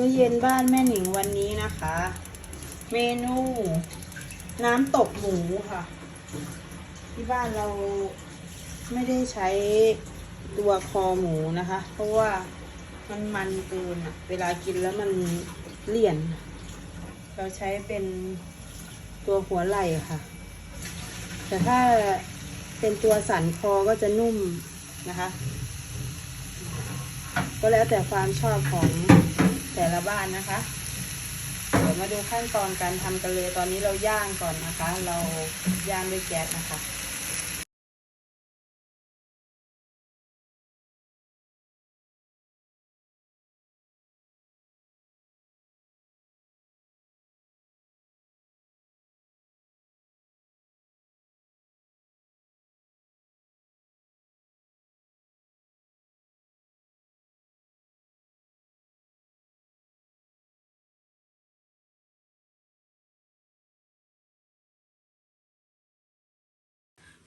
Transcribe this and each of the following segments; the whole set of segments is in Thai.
มื้อเย็นบ้านแม่หนิงวันนี้นะคะ เมนูน้ำตกหมูค่ะ ที่บ้านเราไม่ได้ใช้ตัวคอหมูนะคะ เพราะว่ามันมันเกินอะเวลากินแล้วมันเลี่ยน เราใช้เป็นตัวหัวไหล่ค่ะ แต่ถ้าเป็นตัวสันคอก็จะนุ่มนะคะ ก็แล้วแต่ความชอบของ แต่ละบ้านนะคะ เดี๋ยวมาดูขั้นตอนการทำกันเลย ตอนนี้เราย่างก่อนนะคะ เราย่างด้วยแก๊สนะคะ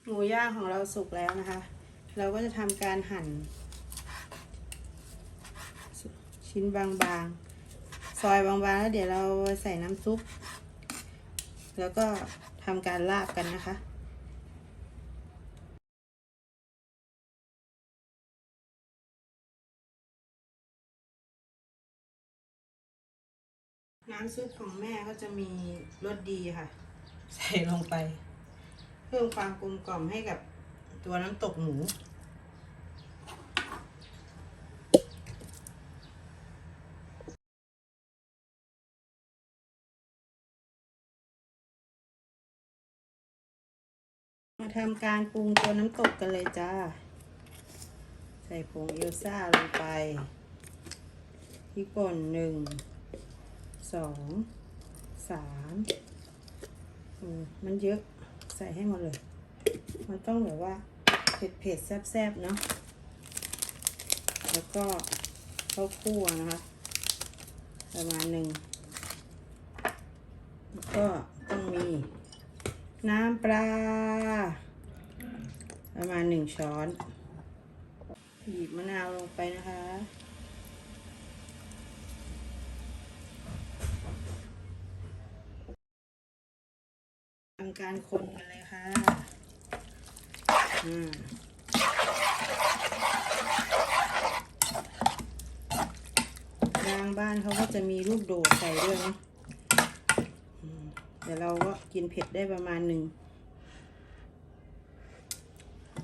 หมูย่างของเราสุกแล้วนะคะ เราก็จะทำการหั่น ชิ้นบางๆ ซอยบางๆ แล้วเดี๋ยวเราใส่น้ำซุป แล้วก็ทำการลาบกันนะคะน้ำซุปของแม่ก็จะมีรสดีค่ะ ใส่ลงไป เพิ่มความกลมกล่อมให้กับตัวน้ำตกหมู มาทำการปรุงตัวน้ำตกกันเลยจ้า ใส่ผงเอลซ่าลงไปพริกป่นหนึ่งสองสามอืมมันเยอะ ส่ให้หมดเลย มันต้องแบบว่าเผ็ดเผ็ดๆแซ่บๆเนาะ แล้วก็ข้าวคั่วนะคะ ประมาณหนึ่ง แล้วก็ต้องมีน้ำปลา ประมาณหนึ่งช้อนบีบมะนาวลงไปนะคะำการคนกันเลยค่ะอืมบางบ้านเขาก็จะมีลูกโดดใส่ด้วยเนาะอืมแต่เราก็กินเผ็ดได้ประมาณหนึ่ง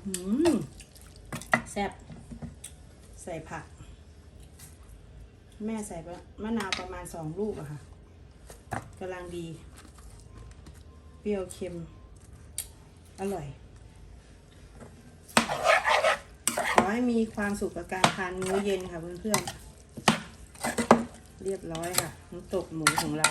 อืมแซ่บใส่ผัก แม่ใส่มะนาวประมาณสองลูกอะค่ะกำลังดี เปรี้ยวเค็ม อร่อย ขอให้มีความสุขกับการทานมื้อเย็นค่ะเพื่อนๆ เรียบร้อยค่ะน้ำตกหมูของเรา